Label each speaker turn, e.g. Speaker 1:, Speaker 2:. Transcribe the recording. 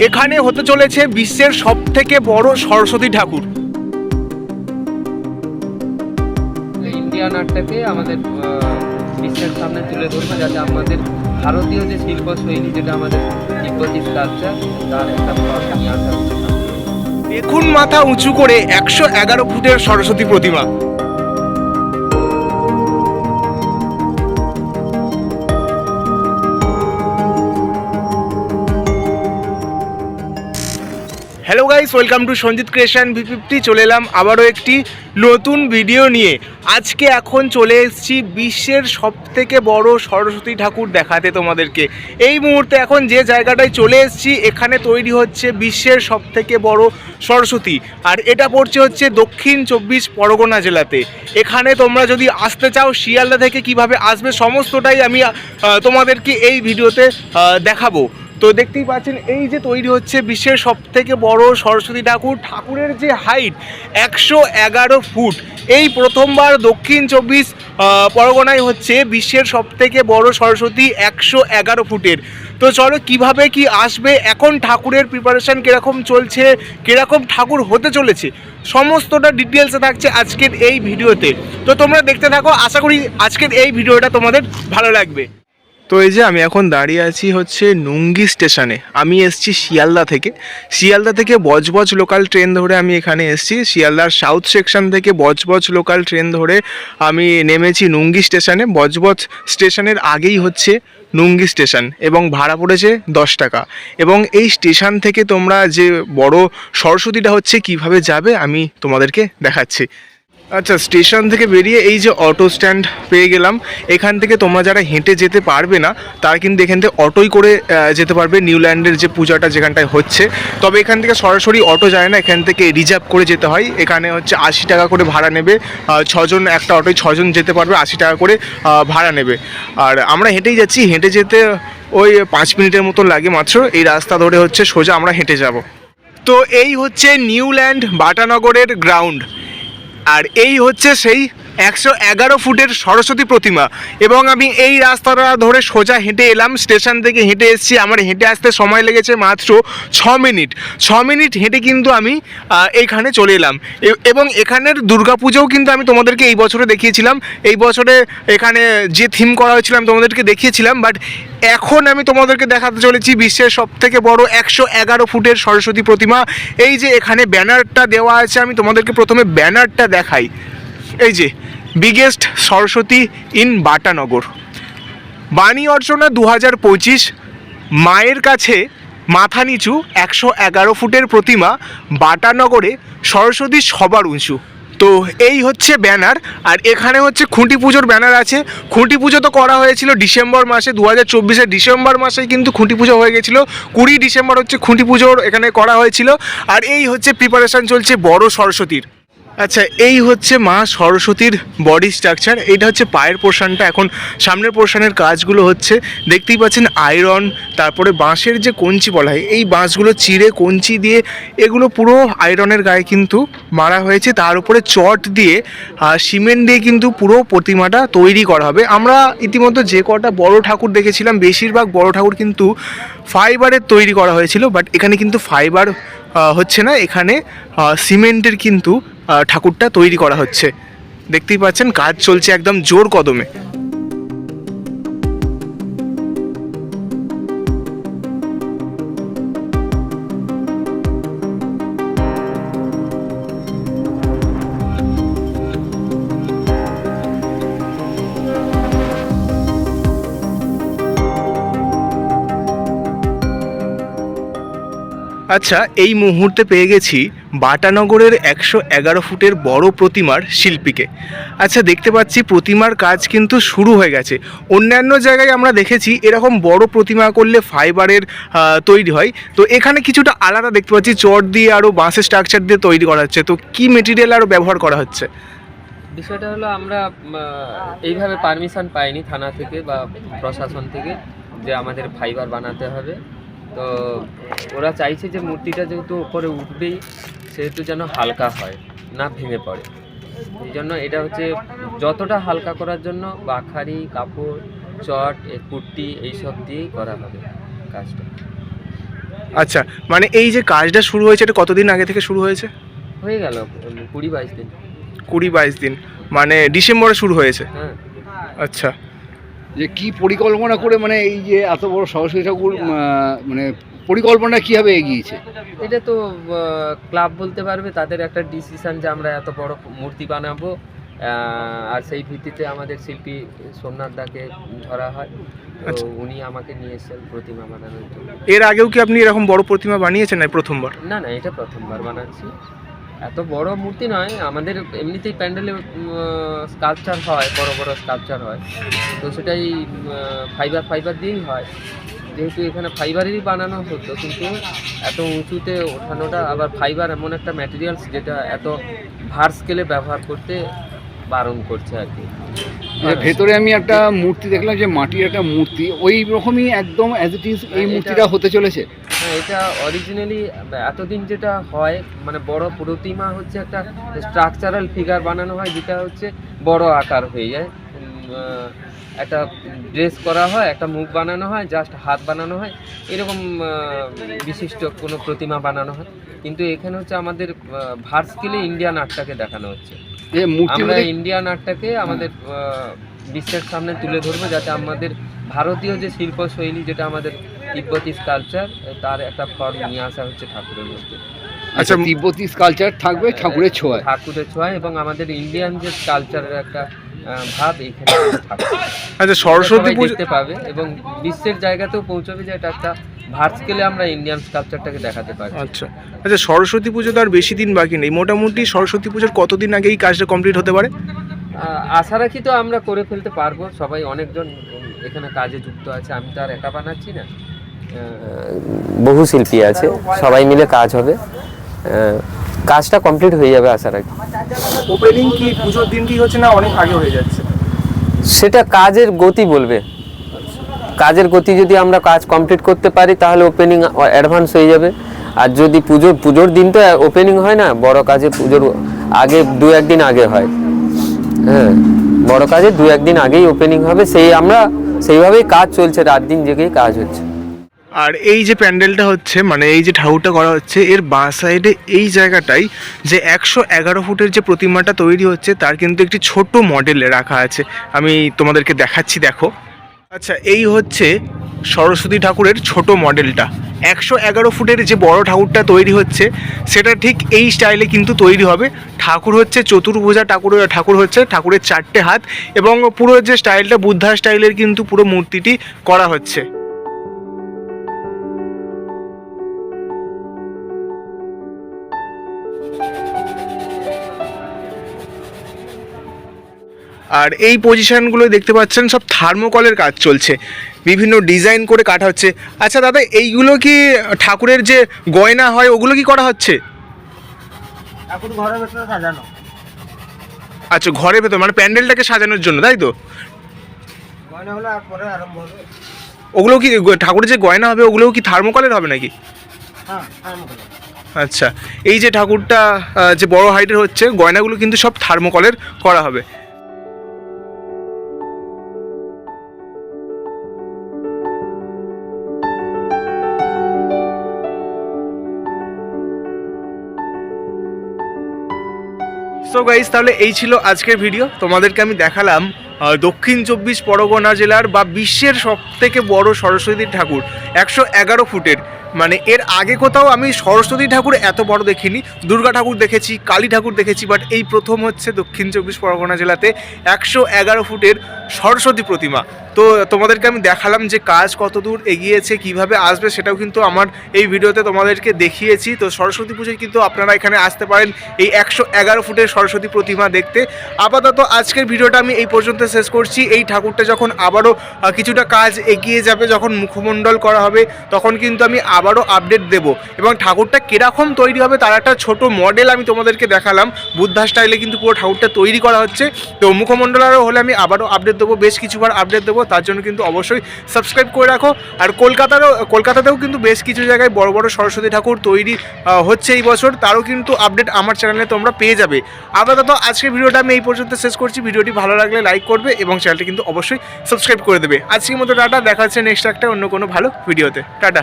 Speaker 1: এখানে হতে চলেছে বিশ্বের সব থেকে বড় সরস্বতী ঠাকুর
Speaker 2: ইন্ডিয়ান আর্টটাকে আমাদের বিশ্বের সামনে তুলে ধরবো যাতে আমাদের ভারতীয় যে শিল্প শৈলী যেটা আমাদের তিব্বতী কালচার তার একটা।
Speaker 1: দেখুন মাথা উঁচু করে একশো এগারো ফুটের সরস্বতী প্রতিমা hello guys welcome to Sanjit creation V fifty চলে এলাম আবারও একটি নতুন ভিডিও নিয়ে। আজকে এখন চলে এসেছি বিশ্বের সব থেকে বড় সরস্বতী ঠাকুর দেখাতে তোমাদেরকে। এই মুহূর্তে এখন যে জায়গাটায় চলে এসেছি, এখানে তৈরি হচ্ছে বিশ্বের সব থেকে বড় সরস্বতী। আর এটা পড়ছে হচ্ছে দক্ষিণ চব্বিশ পরগনা জেলাতে। এখানে তোমরা যদি আসতে চাও, শিয়ালদা থেকে কীভাবে আসবে, সমস্তটাই আমি তোমাদেরকে এই ভিডিওতে দেখাবো। তো দেখতেই পাচ্ছেন, এই যে তৈরি হচ্ছে বিশ্বের সব থেকে বড় সরস্বতী ঠাকুর। ঠাকুরের যে হাইট একশো এগারো ফুট। এই প্রথমবার দক্ষিণ চব্বিশ পরগনায় হচ্ছে বিশ্বের সব থেকে বড় সরস্বতী একশো এগারো ফুটের। তো চলো, কীভাবে কি আসবে? এখন ঠাকুরের প্রিপারেশন কীরকম চলছে? কীরকম ঠাকুর হতে চলেছে? সমস্তটা ডিটেলসে থাকছে আজকের এই ভিডিওতে। তো তোমরা দেখতে থাকো, আশা করি আজকের এই ভিডিওটা তোমাদের ভালো লাগবে। তো এই যে আমি এখন দাঁড়িয়ে আছি হচ্ছে নুঙ্গি স্টেশনে। আমি এসছি শিয়ালদা থেকে। শিয়ালদা থেকে বজবজ লোকাল ট্রেন ধরে আমি এখানে এসছি। শিয়ালদার সাউথ সেকশন থেকে বজবজ লোকাল ট্রেন ধরে আমি নেমেছি নুঙ্গি স্টেশনে। বজবজ স্টেশনের আগেই হচ্ছে নুঙ্গি স্টেশন এবং ভাড়া পড়েছে দশ টাকা। এবং এই স্টেশন থেকে তোমরা যে বড় সরস্বতীটা হচ্ছে কীভাবে যাবে আমি তোমাদেরকে দেখাচ্ছি। আচ্ছা স্টেশন থেকে বেরিয়ে এই যে অটো স্ট্যান্ড পেয়ে গেলাম, এখান থেকে তোমরা যারা হেঁটে যেতে পারবে না, তারা কিন্তু এখান থেকে অটোই করে যেতে পারবে নিউল্যান্ডের যে পূজাটা যেখানটায় হচ্ছে। তবে এখান থেকে সরাসরি অটো যায় না, এখান থেকে রিজার্ভ করে যেতে হয়। এখানে হচ্ছে আশি টাকা করে ভাড়া নেবে ছজন, একটা অটোয় ছজন যেতে পারবে, আশি টাকা করে ভাড়া নেবে। আর আমরা হেঁটেই যাচ্ছি, হেঁটে যেতে ওই পাঁচ মিনিটের মতো লাগে মাত্র, এই রাস্তা ধরে হচ্ছে সোজা আমরা হেঁটে যাব। তো এই হচ্ছে নিউল্যান্ড বাটানগরের গ্রাউন্ড আর এই হচ্ছে সেই একশো এগারো ফুটের সরস্বতী প্রতিমা এবং আমি এই রাস্তাটা ধরে সোজা হেঁটে এলাম, স্টেশন থেকে হেঁটে এসেছি। আমার হেঁটে আসতে সময় লেগেছে মাত্র ছ মিনিট। ছ মিনিট হেঁটে কিন্তু আমি এইখানে চলে এলাম। এবং এখানের দুর্গাপুজোও কিন্তু আমি তোমাদেরকে এই বছরে দেখিয়েছিলাম। এই বছরে এখানে যে থিম করা হয়েছিল আমি তোমাদেরকে দেখিয়েছিলাম বাট এখন আমি তোমাদেরকে দেখাতে চলেছি বিশ্বের সব থেকে বড় একশো এগারো ফুটের সরস্বতী প্রতিমা। এই যে এখানে ব্যানারটা দেওয়া আছে, আমি তোমাদেরকে প্রথমে ব্যানারটা দেখাই। এই যে বিগেস্ট সরস্বতী ইন বাটানগর। বাণী অর্চনা দু হাজার পঁচিশ, মায়ের কাছে মাথা নিচু একশো এগারো ফুটের প্রতিমা বাটানগরে সরস্বতী সবার উঁচু। তো এই হচ্ছে ব্যানার, আর এখানে হচ্ছে খুঁটি পুজোর ব্যানার আছে। খুঁটি পুজো তো করা হয়েছিল ডিসেম্বর মাসে দু হাজার চব্বিশের ডিসেম্বর মাসেই কিন্তু খুঁটি পুজো হয়ে গেছিল। কুড়ি ডিসেম্বর হচ্ছে খুঁটি পুজোর এখানে করা হয়েছিল। আর এই হচ্ছে প্রিপারেশন চলছে বড় সরস্বতীর। আচ্ছা এই হচ্ছে মা সরস্বতীর বডি স্ট্রাকচার এইটা হচ্ছে পায়ের পোর্শনটা এখন সামনের পোর্শনের কাজগুলো হচ্ছে, দেখতেই পাচ্ছেন আয়রন তারপরে বাঁশের যে কঞ্চি বলা হয়, এই বাঁশগুলো চিড়ে কঞ্চি দিয়ে, এগুলো পুরো আয়রনের গায়ে কিন্তু মারা হয়েছে। তার উপরে চট দিয়ে সিমেন্ট দিয়ে কিন্তু পুরো প্রতিমাটা তৈরি করা হবে। আমরা ইতিমধ্যে যে কটা বড় ঠাকুর দেখেছিলাম, বেশিরভাগ বড় ঠাকুর কিন্তু ফাইবারের তৈরি করা হয়েছিল বাট এখানে কিন্তু ফাইবার হচ্ছে না, এখানে সিমেন্টের কিন্তু ঠাকুরটা তৈরি করা হচ্ছে। দেখতেই পাচ্ছেন কাজ চলছে একদম জোর কদমে। আচ্ছা এই মুহূর্তে পেয়ে গেছি বাটানগরের একশো এগারো ফুটের বড় প্রতিমার শিল্পীকে। আচ্ছা দেখতে পাচ্ছি প্রতিমার কাজ কিন্তু শুরু হয়ে গেছে। অন্যান্য জায়গায় আমরা দেখেছি এরকম বড় প্রতিমা করলে ফাইবারের তৈরি হয়। তো এখানে কিছুটা আলাদা দেখতে পাচ্ছি, চট দিয়ে আরও বাঁশের স্ট্রাকচার দিয়ে তৈরি করা হচ্ছে। তো কি মেটেরিয়াল আরও ব্যবহার করা হচ্ছে?
Speaker 2: বিষয়টা হলো আমরা এইভাবে পারমিশন পাইনি থানা থেকে বা প্রশাসন থেকে যে আমাদের ফাইবার বানাতে হবে। তো ওরা চাইছে যে মূর্তিটা যেহেতু উপরে উঠবেই সেহেতু যেন হালকা হয় না ভেঙে পড়ে। এই জন্য এটা হচ্ছে যতটা হালকা করার জন্য বাখারি কাপড় চট কুর্তি এইসব দিয়েই করা হবে কাজটা।
Speaker 1: আচ্ছা মানে এই যে কাজটা শুরু হয়েছে এটা কতদিন আগে থেকে শুরু হয়েছে?
Speaker 2: হয়ে গেল কুড়ি বাইশ দিন।
Speaker 1: কুড়ি বাইশ দিন মানে ডিসেম্বরে শুরু হয়েছে?
Speaker 2: হ্যাঁ।
Speaker 1: আচ্ছা।
Speaker 3: যে কি পরিকল্পনা করে মানে এই যে এত বড় সরস্বতী ঠাকুর মানে পরিকল্পনা কীভাবে এগিয়েছে?
Speaker 2: এটা তো ক্লাব বলতে পারবে তাদের একটা ডিসিশন যে আমরা এত বড় মূর্তি বানাবো আর সেই ভিত্তিতে আমাদের শিল্পী সোমনাথ দাকে ধরা হয়। তো
Speaker 1: আচ্ছা।
Speaker 2: উনি আমাকে নিয়ে এসেছেন প্রতিমা বানানোর জন্য।
Speaker 1: এর আগেও কি আপনি এরকম বড় প্রতিমা বানিয়েছেন না প্রথমবার?
Speaker 2: না না এটা প্রথমবার বানাচ্ছি। এত বড় মূর্তি নয় আমাদের এমনিতেই প্যান্ডেলে স্কাল্পচার হয় বড় বড় স্কাল্পচার হয়। তো সেটাই ফাইবার ফাইবার দিয়েই হয়। যেহেতু এখানে ফাইবারেরই বানানো হতো কিন্তু এত উঁচুতে ওঠানোটা আবার ফাইবার এমন একটা ম্যাটেরিয়ালস যেটা এত ভার স্কেলে ব্যবহার করতে বারণ করছে আর কি।
Speaker 3: ভেতরে আমি একটা মূর্তি দেখলাম যে মাটির একটা মূর্তি ওই রকমই একদম অ্যাজ ইট ইজ এই মূর্তিটা হতে চলেছে?
Speaker 2: হ্যাঁ এটা অরিজিনালি এতদিন যেটা হয় মানে বড় প্রতিমা হচ্ছে একটা স্ট্রাকচারাল ফিগার বানানো হয় যেটা হচ্ছে বড় আকার হয়ে যায়। একটা ড্রেস করা হয় একটা মুখ বানানো হয় জাস্ট হাত বানানো হয় এরকম বিশিষ্ট কোনো প্রতিমা বানানো হয়। কিন্তু এখানে হচ্ছে আমাদের ভার স্কেলে ইন্ডিয়ান আর্টটাকে দেখানো হচ্ছে। আমরা ইন্ডিয়ান আর্টটাকে আমাদের বিশ্বের সামনে তুলে ধরবো যাতে আমাদের ভারতীয় যে শিল্পশৈলী যেটা আমাদের তিব্বতী স্কালচার তার একটা ফর্ম নিয়ে আসা হচ্ছে ঠাকুরের মধ্যে
Speaker 3: আচ্ছা তিব্বতী স্কালচার থাকবে ঠাকুরের ছোঁয়ায়?
Speaker 2: ঠাকুরের ছোঁয়া এবং আমাদের ইন্ডিয়ান যে কালচারের একটা ভাব এখানে
Speaker 1: আচ্ছা সরস্বতী
Speaker 2: দেখতে পাবে এবং বিশ্বের জায়গাতেও পৌঁছবে যে এটা একটা ভার্ট স্কেলে আমরা ইন্ডিয়ান স্কালচারটাকে দেখাতে পারি
Speaker 1: আচ্ছা আচ্ছা সরস্বতী পুজো তো আর বেশি দিন বাকি নেই। মোটামুটি সরস্বতী পুজোর কতদিন আগে এই কাজটা কমপ্লিট হতে পারে?
Speaker 2: আশা রাখি তো আমরা করে ফেলতে পারব। সবাই অনেকজন এখানে কাজে যুক্ত আছে। আমি তো আর একা বানাচ্ছি না। বহু শিল্পী আছে সবাই মিলে কাজ হবে। কাজটা কমপ্লিট হয়ে যাবে আশা রাখি।
Speaker 1: ওপেনিং কি পুজোর দিন কি হচ্ছে না অনেক আগে হয়ে যাচ্ছে?
Speaker 2: সেটা কাজের গতি বলবে। কাজের গতি যদি আমরা কাজ কমপ্লিট করতে পারি তাহলে ওপেনিং অ্যাডভান্স হয়ে যাবে। আর যদি পুজোর পুজোর দিন তো ওপেনিং হয় না বড় কাজে পুজোর আগে দু একদিন আগে হয়। হ্যাঁ বড় কাজে দু একদিন আগেই ওপেনিং হবে। সেই আমরা সেইভাবেই কাজ চলছে রাত দিন জেগেই কাজ হচ্ছে।
Speaker 1: আর এই যে প্যান্ডেলটা হচ্ছে মানে এই যে ঠাকুরটা করা হচ্ছে, এর বাঁ সাইডে এই জায়গাটাই যে একশো এগারো ফুটের যে প্রতিমাটা তৈরি হচ্ছে, তার কিন্তু একটি ছোট মডেলে রাখা আছে। আমি তোমাদেরকে দেখাচ্ছি, দেখো। আচ্ছা এই হচ্ছে সরস্বতী ঠাকুরের ছোট মডেলটা একশো এগারো ফুটের যে বড় ঠাকুরটা তৈরি হচ্ছে, সেটা ঠিক এই স্টাইলে কিন্তু তৈরি হবে। ঠাকুর হচ্ছে চতুর্ভুজা ঠাকুর ঠাকুর হচ্ছে ঠাকুরের চারটে হাত এবং পুরো যে স্টাইলটা বুদ্ধা স্টাইলের কিন্তু পুরো মূর্তিটি করা হচ্ছে। আর এই পজিশানগুলো দেখতে পাচ্ছেন সব থার্মোকলের কাজ চলছে। বিভিন্ন ডিজাইন করে কাটা হচ্ছে। আচ্ছা দাদা এইগুলো কি ঠাকুরের যে গয়না হয় ওগুলো কি করা হচ্ছে?
Speaker 4: ঠাকুর ঘরের ভেতরে সাজানো।
Speaker 1: আচ্ছা ঘরের ভেতর মানে প্যান্ডেলটাকে সাজানোর জন্য তাই তো? ওগুলো কি ঠাকুরের যে গয়না হবে ওগুলোও কি থার্মোকলের হবে নাকি?
Speaker 4: হ্যাঁ
Speaker 1: আচ্ছা এই যে ঠাকুরটা যে বড় হাইটের হচ্ছে গয়নাগুলো কিন্তু সব থার্মোকলের করা হবে। সো গাইজ তাহলে এই ছিল আজকের ভিডিও তোমাদেরকে আমি দেখালাম দক্ষিণ চব্বিশ পরগনা জেলার বা বিশ্বের সব থেকে বড় সরস্বতী ঠাকুর, একশো এগারো ফুটের। মানে এর আগে কোথাও আমি সরস্বতী ঠাকুর এত বড় দেখিনি। দুর্গা ঠাকুর দেখেছি, কালী ঠাকুর দেখেছি বাট এই প্রথম হচ্ছে দক্ষিণ চব্বিশ পরগনা জেলাতে একশো এগারো ফুটের সরস্বতী প্রতিমা। তো তোমাদেরকে আমি দেখালাম যে কাজ কত দূর এগিয়েছে, কীভাবে আসবে সেটাও কিন্তু আমার এই ভিডিওতে তোমাদেরকে দেখিয়েছি। তো সরস্বতী পুজোয় কিন্তু আপনারা এখানে আসতে পারেন এই একশো এগারো ফুটের সরস্বতী প্রতিমা দেখতে। আপাতত আজকের ভিডিওটা আমি এই পর্যন্ত শেষ করছি। এই ঠাকুরটা যখন আবারও কিছুটা কাজ এগিয়ে যাবে, যখন মুখমণ্ডল করা হবে, তখন কিন্তু আমি আবারও আপডেট দেব। এবং ঠাকুরটা কীরকম তৈরি হবে, তার একটা ছোটো মডেল আমি তোমাদেরকে দেখালাম। বুদ্ধা স্টাইলে কিন্তু পুরো ঠাকুরটা তৈরি করা হচ্ছে। তো মুখমণ্ডল আরও হলে আমি আবারও আপডেট দেবো, বেশ কিছুবার আপডেট দেবো, তার জন্য কিন্তু অবশ্যই সাবস্ক্রাইব করে রাখো। আর কলকাতারও, কলকাতাতেও কিন্তু বেশ কিছু জায়গায় বড় বড় সরস্বতী ঠাকুর তৈরি হচ্ছে এই বছর। তারও কিন্তু আপডেট আমার চ্যানেলে তোমরা পেয়ে যাবে। আপাতত আজকের ভিডিওটা আমি এই পর্যন্ত শেষ করছি। ভিডিওটি ভালো লাগলে লাইক করবে এবং চ্যানেলটি কিন্তু অবশ্যই সাবস্ক্রাইব করে দেবে। আজকের মতো টাটা, দেখা হচ্ছে নেক্সট একটা অন্য কোনো ভালো ভিডিওতে টাটা।